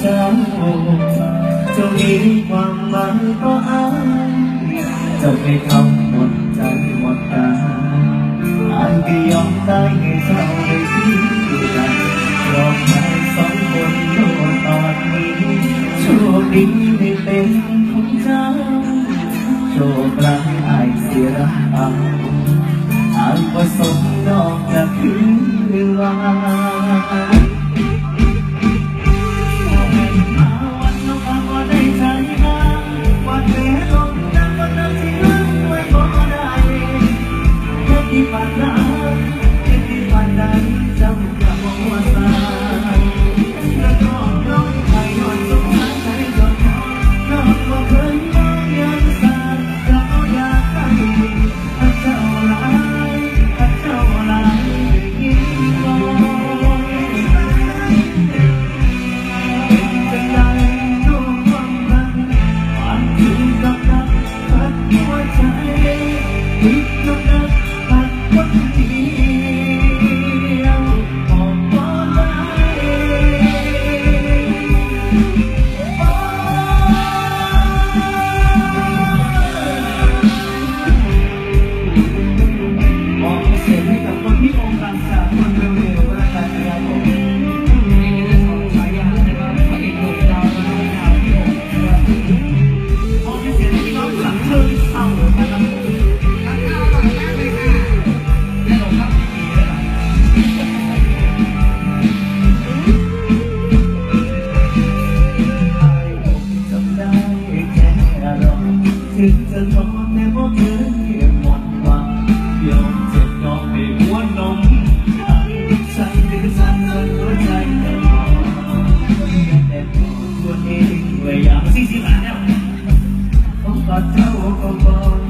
เจ้าจะมีความหมายก็อันจะไม่ทำหมดใจหมดตาอันก็ยอมได้ให้เจ้าได้ที่ใดรอใครสองคนโลกตอนนี้โชคดีไม่เป็นของเจ้าโชคร้ายอายเสียรักอังอันผสมนอกจะคือวา Mm-hmm. ชอแต่บ่เคยหมดหวังยอมจ็ยอมให้หัวนมสั่นหรือสั่นจนหัวใจจะมอแต่ตัองว่าอยากสี่สิบบาทแล้วผมก็เท่าก็บอก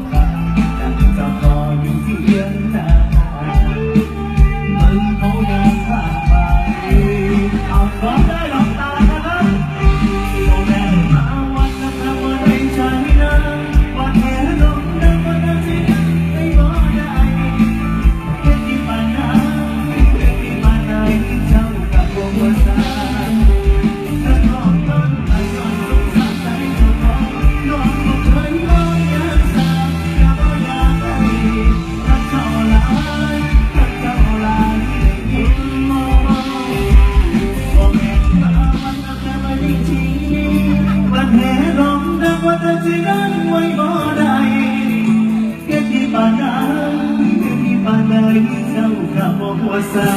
นั้ไว้บ่ได้เก็บที่ป่านเก็บที่ป่านใดเจ้ากัมัวซา